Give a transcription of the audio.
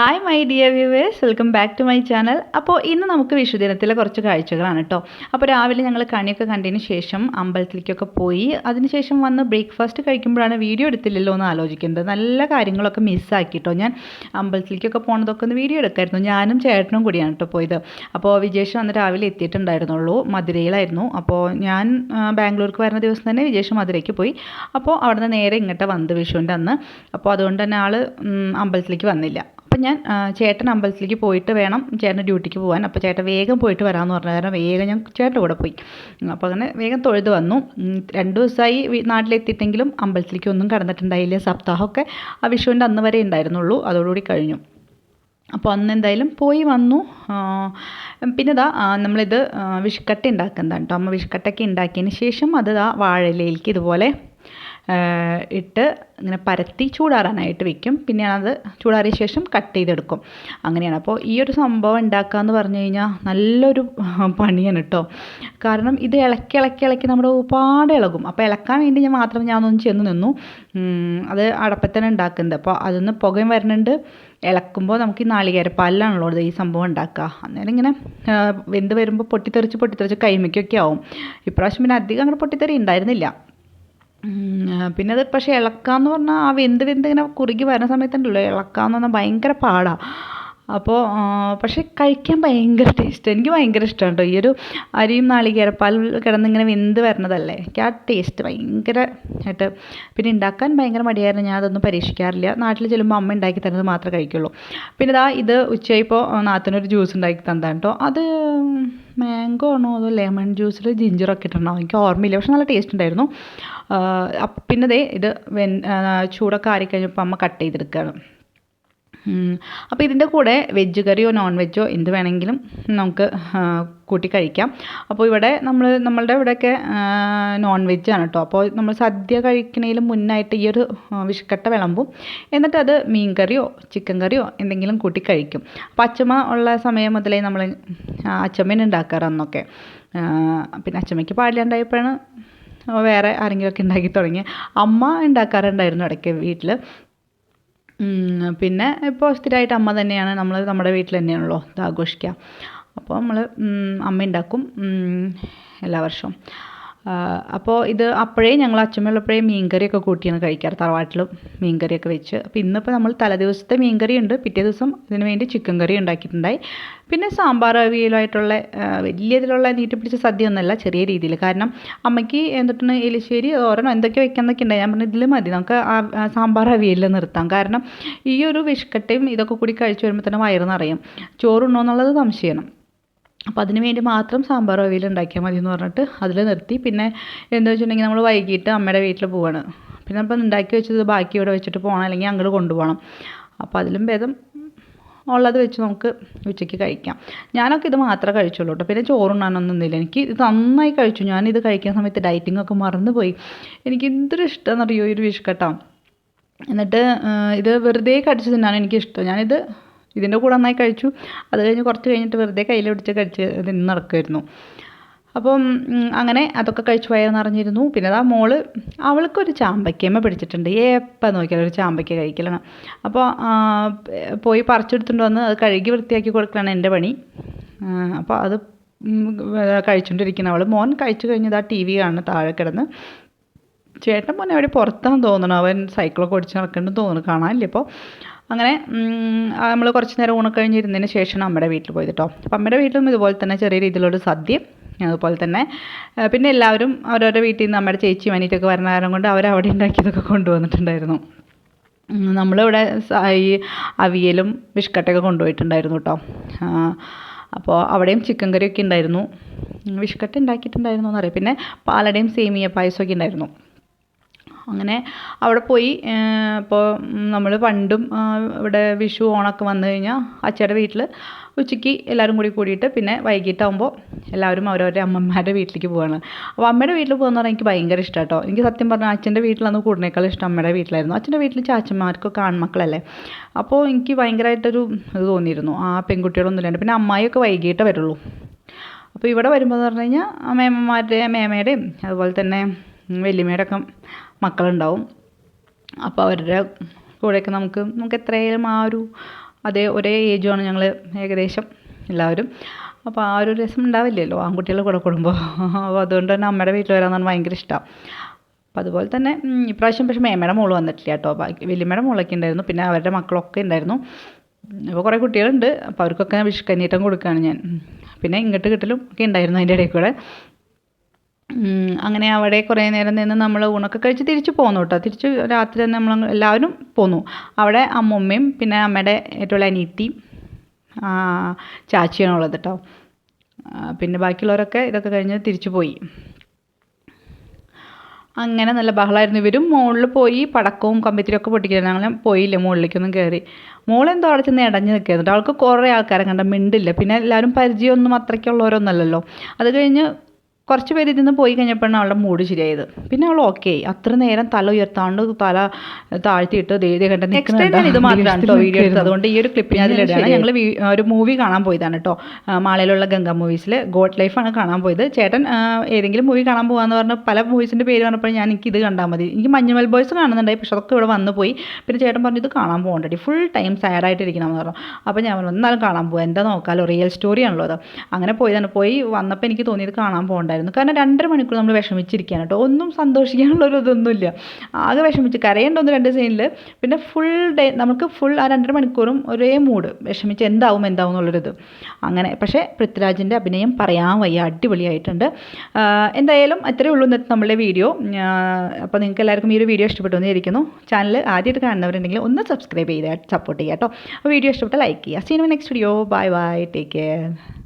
Hi my dear viewers welcome back to my channel അപ്പോൾ ഇന്ന് നമുക്ക് വിഷുദിനത്തിലെ കുറച്ച് കാഴ്ചകളാണ് കേട്ടോ അപ്പോൾ രാവിലെ ഞങ്ങൾ കണിയൊക്കെ കണ്ടതിന് ശേഷം അമ്പലത്തിലേക്കൊക്കെ പോയി. അതിനുശേഷം വന്ന് ബ്രേക്ക്ഫാസ്റ്റ് കഴിക്കുമ്പോഴാണ് വീഡിയോ എടുത്തില്ലല്ലോ എന്ന് ആലോചിക്കുന്നത് നല്ല കാര്യങ്ങളൊക്കെ മിസ്സാക്കി കേട്ടോ ഞാൻ അമ്പലത്തിലേക്കൊക്കെ പോണതൊക്കെ ഒന്ന് വീഡിയോ എടുക്കായിരുന്നു. ഞാനും ചേട്ടനും കൂടിയാണ് കേട്ടോ പോയത്. അപ്പോൾ വിജേഷ് അന്ന് രാവിലെ എത്തിയിട്ടുണ്ടായിരുന്നുള്ളൂ. മധുരയിലായിരുന്നു. അപ്പോൾ ഞാൻ ബാംഗ്ലൂർക്ക് വരുന്ന ദിവസം തന്നെ വിജേഷ് മധുരയ്ക്ക് പോയി. അപ്പോൾ അവിടെ നിന്ന് നേരെ ഇങ്ങോട്ട് വന്നത് വിഷുവിന്റെ അന്ന്. അപ്പോൾ അതുകൊണ്ട് തന്നെ ആൾ അമ്പലത്തിലേക്ക് വന്നില്ല. അപ്പം ഞാൻ ചേട്ടൻ അമ്പലത്തിലേക്ക് പോയിട്ട് വേണം ചേട്ടൻ ഡ്യൂട്ടിക്ക് പോകാൻ അപ്പോൾ ചേട്ടൻ വേഗം പോയിട്ട് വരാമെന്ന് പറഞ്ഞു കാരണം വേഗം ഞാൻ ചേട്ടന്റെ കൂടെ പോയി. അപ്പോൾ അങ്ങനെ വേഗം തൊഴുത് വന്നു. രണ്ട് ദിവസമായി നാട്ടിലെത്തിയിട്ടെങ്കിലും അമ്പലത്തിലേക്ക് ഒന്നും കടന്നിട്ടുണ്ടായില്ല. സപ്താഹമൊക്കെ ആ വിഷുവിന്റെ അന്ന് വരെ ഉണ്ടായിരുന്നുള്ളൂ. അതോടുകൂടി കഴിഞ്ഞു. അപ്പോൾ അന്ന് എന്തായാലും പോയി വന്നു. പിന്നെ ഇതാ നമ്മളിത് വിഷുക്കട്ട ഉണ്ടാക്കുന്നതാണ് കേട്ടോ അമ്മ വിഷുക്കട്ടൊക്കെ ഉണ്ടാക്കിയതിന് ശേഷം അത് ആ വാഴയിലേക്ക് ഇതുപോലെ ഇട്ട് ഇങ്ങനെ പരത്തി ചൂടാറാനായിട്ട് വെക്കും. പിന്നെയാണ് അത് ചൂടാറിയ ശേഷം കട്ട് ചെയ്തെടുക്കും. അങ്ങനെയാണ്. അപ്പോൾ ഈ ഒരു സംഭവം ഉണ്ടാക്കുക എന്ന് പറഞ്ഞു കഴിഞ്ഞാൽ നല്ലൊരു പണിയാണ് കേട്ടോ കാരണം ഇത് ഇളക്കി ഇളക്കി ഇളക്കി നമ്മുടെ ഒരുപാട് ഇളകും. അപ്പോൾ ഇളക്കാൻ വേണ്ടി ഞാൻ മാത്രം ഞാൻ ഒന്ന് ചെന്ന് നിന്നു. അത് അടപ്പത്തന്നെ ഉണ്ടാക്കുന്നത് അപ്പോൾ അതൊന്ന് പുകയും വരുന്നുണ്ട്. ഇളക്കുമ്പോൾ നമുക്ക് ഈ നാളികേരപ്പാലിലാണല്ലോ ഈ സംഭവം ഉണ്ടാക്കുക. അന്നേരം ഇങ്ങനെ വെന്ത് വരുമ്പോൾ പൊട്ടിത്തെറിച്ച് പൊട്ടിത്തെറിച്ച് കൈമയ്ക്കൊക്കെ ആവും. ഇപ്രാവശ്യം പിന്നെ അധികം അങ്ങനെ പൊട്ടിത്തെറി ഉണ്ടായിരുന്നില്ല. പിന്നെ അത് പക്ഷേ ഇളക്കാന്ന് പറഞ്ഞാൽ ആ വെന്ത് വെന്ത് ഇങ്ങനെ കുറുകി വരുന്ന സമയത്തുണ്ടല്ലോ. ഇളക്കാന്ന് പറഞ്ഞാൽ ഭയങ്കര പാടാണ് അപ്പോൾ പക്ഷേ കഴിക്കാൻ ഭയങ്കര ടേസ്റ്റ് എനിക്ക് ഭയങ്കര ഇഷ്ടമാണ് കേട്ടോ ഈ ഒരു അരിയും നാളികേരപ്പാൽ കിടന്ന് ഇങ്ങനെ വെന്ത് വരണതല്ലേ എനിക്ക് ആ ടേസ്റ്റ് ഭയങ്കര ആയിട്ട്. പിന്നെ ഉണ്ടാക്കാൻ ഭയങ്കര മടിയായിരുന്നു. ഞാൻ അതൊന്നും പരീക്ഷിക്കാറില്ല. നാട്ടിൽ ചെല്ലുമ്പോൾ അമ്മ ഉണ്ടാക്കി തരുന്നത് മാത്രമേ കഴിക്കുള്ളൂ. പിന്നെ ഇതാ ഇത് ഉച്ചയായപ്പോൾ നാത്തിനൊരു ജ്യൂസ് ഉണ്ടാക്കി തന്നതാണ് കേട്ടോ അത് മാംഗോ ആണോ അതോ ലെമൺ ജ്യൂസിൽ ജിഞ്ചറൊക്കെ ഇട്ടിട്ടുണ്ടോ? എനിക്ക് ഓർമ്മയില്ല. പക്ഷെ നല്ല ടേസ്റ്റ് ഉണ്ടായിരുന്നു. പിന്നെ ദേ ഇത് വെൻ ചൂടൊക്കെ ആറിക്കഴിഞ്ഞപ്പോൾ അമ്മ കട്ട് ചെയ്തെടുക്കുകയാണ് അപ്പോൾ ഇതിന്റെ കൂടെ വെജ് കറിയോ നോൺ വെജോ എന്ത് വേണമെങ്കിലും നമുക്ക് കൂട്ടി കഴിക്കാം. അപ്പോൾ ഇവിടെ നമ്മൾ നമ്മളുടെ ഇവിടെയൊക്കെ നോൺ വെജ് ആണ് കേട്ടോ അപ്പോൾ നമ്മൾ സദ്യ കഴിക്കുന്നതിന് മുന്നായിട്ട് ഈ ഒരു വിഷക്കട്ട വിളമ്പും. എന്നിട്ട് അത് മീൻ കറിയോ ചിക്കൻ കറിയോ എന്തെങ്കിലും കൂട്ടി കഴിക്കും. അപ്പോൾ അച്ചമ്മ ഉള്ള സമയം മുതലേ നമ്മൾ അച്ചമ്മേനെ ഉണ്ടാക്കാറ് അന്നൊക്കെ. പിന്നെ അച്ചമ്മയ്ക്ക് പാടില്ലാണ്ടായപ്പോഴാണ് വേറെ ആരെങ്കിലുമൊക്കെ ഉണ്ടാക്കി തുടങ്ങി അമ്മ ഉണ്ടാക്കാറുണ്ടായിരുന്നു ഇടയ്ക്ക് വീട്ടിൽ പിന്നെ ഇപ്പോൾ സ്ഥിരമായിട്ട് അമ്മ തന്നെയാണ്. നമ്മൾ നമ്മുടെ വീട്ടിൽ തന്നെയാണല്ലോ. ഇത് ആഘോഷിക്കുക അപ്പോൾ നമ്മൾ അമ്മ ഉണ്ടാക്കും എല്ലാ വർഷവും. അപ്പോൾ ഇത് അപ്പോഴേ ഞങ്ങൾ അച്ഛമ്മയുള്ളപ്പോഴേ മീൻകറിയൊക്കെ കൂട്ടിയാണ് കഴിക്കാറ് തറവാട്ടിലും മീൻകറിയൊക്കെ വെച്ച്. അപ്പോൾ ഇന്നിപ്പോൾ നമ്മൾ തലേദിവസത്തെ മീൻകറി ഉണ്ട് പിറ്റേ ദിവസം ഇതിന് വേണ്ടി ചിക്കൻ കറി ഉണ്ടാക്കിയിട്ടുണ്ടായി. പിന്നെ സാമ്പാർ അവിയലുമായിട്ടുള്ള വലിയ ഇതിലുള്ള നീട്ടി പിടിച്ച സദ്യ ഒന്നുമല്ല ചെറിയ രീതിയിൽ. കാരണം അമ്മയ്ക്ക് എന്നിട്ടാണ് എലിശ്ശേരി ഓരോന്നോ എന്തൊക്കെ വെക്കാന്നൊക്കെ ഉണ്ടായി. ഞാൻ പറഞ്ഞു ഇതിൽ മതി നമുക്ക് ആ സാമ്പാർ അവിയലിൽ നിർത്താം. കാരണം ഈ ഒരു വിഷ്കട്ടയും ഇതൊക്കെ കൂടി കഴിച്ചു വരുമ്പോൾ തന്നെ വയറ് നിറയും. ചോറുണ്ടോ എന്നുള്ളത് സംശയമാണ്. അപ്പോൾ അതിന് വേണ്ടി മാത്രം സാമ്പാർ അവിയൽ ഉണ്ടാക്കിയാൽ മതി എന്ന് പറഞ്ഞിട്ട് അതിൽ നിർത്തി. പിന്നെ എന്താ വെച്ചിട്ടുണ്ടെങ്കിൽ നമ്മൾ വൈകിട്ട് അമ്മയുടെ വീട്ടിൽ പോവാണ്. പിന്നെ അപ്പം ഉണ്ടാക്കി വെച്ചത് ബാക്കി ഇവിടെ വെച്ചിട്ട് പോകണം അല്ലെങ്കിൽ അങ്ങോട്ട് കൊണ്ടുപോകണം. അപ്പോൾ അതിലും ഭേദം ഉള്ളത് വെച്ച് നമുക്ക് ഉച്ചയ്ക്ക് കഴിക്കാം. ഞാനൊക്കെ ഇത് മാത്രമേ കഴിച്ചുള്ളൂ കേട്ടോ. പിന്നെ ചോറുണ്ണാനൊന്നുമില്ല എനിക്ക് ഇത് നന്നായി കഴിച്ചു. ഞാനിത് കഴിക്കുന്ന സമയത്ത് ഡയറ്റിംഗ് ഒക്കെ മറന്നുപോയി. എനിക്ക് എന്തൊരു ഇഷ്ടമെന്നറിയോ ഈ ഒരു വിഷുക്കട്ട. എന്നിട്ട് ഇത് വെറുതെ കടിച്ചു തിന്നാണ് എനിക്കിഷ്ടം. ഞാനിത് ഇതിന്റെ കൂടെ നന്നായി കഴിച്ചു. അത് കഴിഞ്ഞ് കുറച്ച് കഴിഞ്ഞിട്ട് വെറുതെ കയ്യിൽ പിടിച്ച് കഴിച്ച് തിന്ന് നടക്കുമായിരുന്നു അപ്പം അങ്ങനെ അതൊക്കെ കഴിച്ചു വയറ് നിറഞ്ഞിരുന്നു. പിന്നെ അതാ മോൾ അവൾക്കൊരു ചാമ്പയ്ക്കമ്മ പിടിച്ചിട്ടുണ്ട്. എപ്പം നോക്കിയാലും ഒരു ചാമ്പയ്ക്ക കഴിക്കലാണ്. അപ്പോൾ പോയി പറിച്ചെടുത്തുകൊണ്ട് വന്ന് അത് കഴുകി വൃത്തിയാക്കി കൊടുക്കലാണ് എന്റെ പണി. അപ്പോൾ അത് കഴിച്ചുകൊണ്ടിരിക്കുന്ന അവൾ മോൻ കഴിച്ചു കഴിഞ്ഞത് ആ ടി വി കാണുന്ന താഴെ കിടന്ന്. ചേട്ടൻ മോനെ അവിടെ പുറത്താന്ന് തോന്നണം. അവൻ സൈക്കിളൊക്കെ ഓടിച്ച് നടക്കുന്നുണ്ടെന്ന് തോന്നുന്നു. കാണാനില്ല ഇപ്പോൾ അങ്ങനെ നമ്മൾ കുറച്ച് നേരം ഊണക്കഴിഞ്ഞിരുന്നതിന് ശേഷം അമ്മയുടെ വീട്ടിൽ പോയത് കേട്ടോ അപ്പം അമ്മയുടെ വീട്ടിലും ഇതുപോലെ തന്നെ ചെറിയ രീതിയിലൊരു സദ്യ അതുപോലെ തന്നെ പിന്നെ എല്ലാവരും അവരവരുടെ വീട്ടിൽ നിന്ന് അമ്മയുടെ ചേച്ചി മനീറ്റൊക്കെ വരുന്ന കാരണം കൊണ്ട് അവരവിടെ ഉണ്ടാക്കിയതൊക്കെ കൊണ്ടുവന്നിട്ടുണ്ടായിരുന്നു. നമ്മളിവിടെ ഈ അവിയലും വിഷ്കട്ടൊക്കെ കൊണ്ടുപോയിട്ടുണ്ടായിരുന്നു കേട്ടോ അപ്പോൾ അവിടെയും ചിക്കൻ കറിയൊക്കെ ഉണ്ടായിരുന്നു. വിഷ്കട്ട ഉണ്ടാക്കിയിട്ടുണ്ടായിരുന്നു എന്നറിയാം പിന്നെ പാലടയും സേമിയ പായസമൊക്കെ ഉണ്ടായിരുന്നു. അങ്ങനെ അവിടെ പോയി ഇപ്പോൾ നമ്മൾ പണ്ടും ഇവിടെ വിഷു ഓണമൊക്കെ വന്നു കഴിഞ്ഞാൽ അച്ഛയുടെ വീട്ടിൽ ഉച്ചയ്ക്ക് എല്ലാവരും കൂടി കൂടിയിട്ട് പിന്നെ വൈകിട്ടാകുമ്പോൾ എല്ലാവരും അവരവരുടെ അമ്മമാരുടെ വീട്ടിലേക്ക് പോവാണ്. അപ്പോൾ അമ്മയുടെ വീട്ടിൽ പോകുന്ന പറഞ്ഞാൽ എനിക്ക് ഭയങ്കര ഇഷ്ടമാണ് കേട്ടോ എനിക്ക് സത്യം പറഞ്ഞാൽ അച്ഛന്റെ വീട്ടിലാണ് കൂടുന്നേക്കാൾ ഇഷ്ടം അമ്മയുടെ വീട്ടിലായിരുന്നു. അച്ഛന്റെ വീട്ടിൽ ചാച്ചന്മാർക്കൊക്കെ ആൺമക്കളല്ലേ? അപ്പോൾ എനിക്ക് ഭയങ്കരമായിട്ടൊരു ഇത് തോന്നിയിരുന്നു. ആ പെൺകുട്ടികളൊന്നും ഇല്ലാണ്ട്. പിന്നെ അമ്മായിയൊക്കെ വൈകിട്ട് വരുള്ളൂ. അപ്പോൾ ഇവിടെ വരുമ്പോൾ എന്ന് പറഞ്ഞു കഴിഞ്ഞാൽ മേമ്മമാരുടെ മേമയുടെയും അതുപോലെ തന്നെ വലിയമ്മയുടെ ഒക്കെ മക്കളുണ്ടാവും. അപ്പോൾ അവരുടെ കൂടെയൊക്കെ നമുക്ക് നമുക്ക് എത്രയായാലും ആ ഒരു അതേ ഒരേ ഏജുമാണ് ഞങ്ങൾ ഏകദേശം എല്ലാവരും. അപ്പോൾ ആ ഒരു രസം ഉണ്ടാവില്ലല്ലോ ആൺകുട്ടികളുടെ കൂടെ കൂടുമ്പോൾ അപ്പോൾ അതുകൊണ്ട് തന്നെ അമ്മയുടെ വീട്ടിൽ വരാമെന്നാണ് ഭയങ്കര ഇഷ്ടം. അപ്പോൾ അതുപോലെ തന്നെ ഇപ്രാവശ്യം പക്ഷേ മേമയുടെ മോൾ വന്നിട്ടില്ല കേട്ടോ. ബാക്കി വലിയമ്മയുടെ മോളൊക്കെ ഉണ്ടായിരുന്നു പിന്നെ അവരുടെ മക്കളൊക്കെ ഉണ്ടായിരുന്നു. അപ്പോൾ കുറേ കുട്ടികളുണ്ട്. അപ്പോൾ അവർക്കൊക്കെ വിഷുക്കഞ്ഞീട്ടം കൊടുക്കുകയാണ് ഞാൻ. പിന്നെ ഇങ്ങോട്ട് കിട്ടലും ഒക്കെ ഉണ്ടായിരുന്നു അതിന്റെ ഇടയിൽ കൂടെ. അങ്ങനെ അവിടെ കുറേ നേരം നിന്ന് നമ്മൾ ഊണൊക്കെ കഴിച്ച് തിരിച്ച് പോന്നു കേട്ടോ. തിരിച്ച് രാത്രി തന്നെ നമ്മൾ എല്ലാവരും പോന്നു. അവിടെ അമ്മമ്മയും പിന്നെ അമ്മയുടെ ഏറ്റവും അനീത്തി ചാച്ചിയാണ് ഉള്ളത് കേട്ടോ. പിന്നെ ബാക്കിയുള്ളവരൊക്കെ ഇതൊക്കെ കഴിഞ്ഞ് തിരിച്ചു പോയി. അങ്ങനെ നല്ല ബഹളമായിരുന്നു ഇവരും മുകളിൽ പോയി പടക്കവും കമ്പിത്തിരിയൊക്കെ പൊട്ടിക്കുന്നത് അങ്ങനെ പോയില്ല മുകളിലേക്കൊന്നും കയറി. മോളെന്തോ അവിടെ ചെന്ന് ഇടഞ്ഞ് നിൽക്കുന്നുണ്ട് അവൾക്ക് കുറേ ആൾക്കാരെ കണ്ട മിണ്ടില്ല. പിന്നെ എല്ലാവരും പരിചയമൊന്നും അത്രയ്ക്കുള്ളവരൊന്നുമല്ലല്ലോ അത് കഴിഞ്ഞ് കുറച്ച് പേര് ഇതിന്ന് പോയി കഴിഞ്ഞപ്പോഴാണ് അവളുടെ മൂഡ് ശരിയായത്. പിന്നെ അവൾ ഓക്കെ അത്ര നേരം തല ഉയർത്താണ്ട് തല താഴ്ത്തിയിട്ട് ദേവിയെ കണ്ട ഇത് മാത്രമാണ് കേട്ടോ വീഡിയോ എടുത്തത്. അതുകൊണ്ട് ഈ ഒരു ക്ലിപ്പ് ഞാൻ അതിലിടുകയാണ്. ഞങ്ങൾ ഒരു മൂവി കാണാൻ പോയതാണ് കേട്ടോ മാളയിലുള്ള ഗംഗ മൂവീസിൽ ഗോഡ് ലൈഫാണ് കാണാൻ പോയത്. ചേട്ടൻ ഏതെങ്കിലും മൂവി കാണാൻ പോകാന്ന് പറഞ്ഞ് പല മൂവീസിന്റെ പേര് പറഞ്ഞപ്പോൾ ഞാൻ എനിക്ക് ഇത് കണ്ടാൽ മതി. എനിക്ക് മഞ്ഞുമൽ ബോയ്സ് കാണുന്നുണ്ടായി. പക്ഷെ അതൊക്കെ ഇവിടെ വന്നു പോയി. പിന്നെ ചേട്ടൻ പറഞ്ഞു ഇത് കാണാൻ പോകണ്ടടി ഫുൾ ടൈം സാഡായിട്ടിരിക്കണമെന്ന് പറഞ്ഞു. അപ്പോൾ ഞാൻ പറഞ്ഞു എന്നാലും കാണാൻ പോകാം എന്താ നോക്കാമല്ലോ റിയൽ സ്റ്റോറിയാണല്ലോ അത്. അങ്ങനെ പോയതാണ്. പോയി വന്നപ്പോൾ എനിക്ക് തോന്നിയത് കാണാൻ പോകണ്ടായിരുന്നു. കാരണം രണ്ടര മണിക്കൂർ നമ്മൾ വിഷമിച്ചിരിക്കുകയാണ് കേട്ടോ. ഒന്നും സന്തോഷിക്കാനുള്ള ഒരു ഇതൊന്നുമില്ല. ആകെ വിഷമിച്ച് കരയേണ്ടൊന്ന് രണ്ട് സീനിൽ പിന്നെ ഫുൾ ഡേ നമുക്ക് ഫുൾ ആ രണ്ടര മണിക്കൂറും ഒരേ മൂഡ് വിഷമിച്ച് എന്താവും എന്താവും എന്നുള്ളൊരിത്. അങ്ങനെ പക്ഷേ പൃഥ്വിരാജിന്റെ അഭിനയം പറയാൻ വയ്യ. അടിപൊളിയായിട്ടുണ്ട്. എന്തായാലും അത്രയേ ഉള്ളൂ ഇന്നത്തെ നമ്മളുടെ വീഡിയോ. അപ്പോൾ നിങ്ങൾക്ക് എല്ലാവർക്കും ഈ ഒരു വീഡിയോ ഇഷ്ടപ്പെട്ടു എന്നിരിക്കുന്നു ചാനൽ ആദ്യമായിട്ട് കാണുന്നവരുണ്ടെങ്കിൽ ഒന്ന് സബ്സ്ക്രൈബ് ചെയ്ത് സപ്പോർട്ട് ചെയ്യാം കേട്ടോ. വീഡിയോ ഇഷ്ടപ്പെട്ട ലൈക്ക് ചെയ്യുക. സീനിമ next video bye bye take care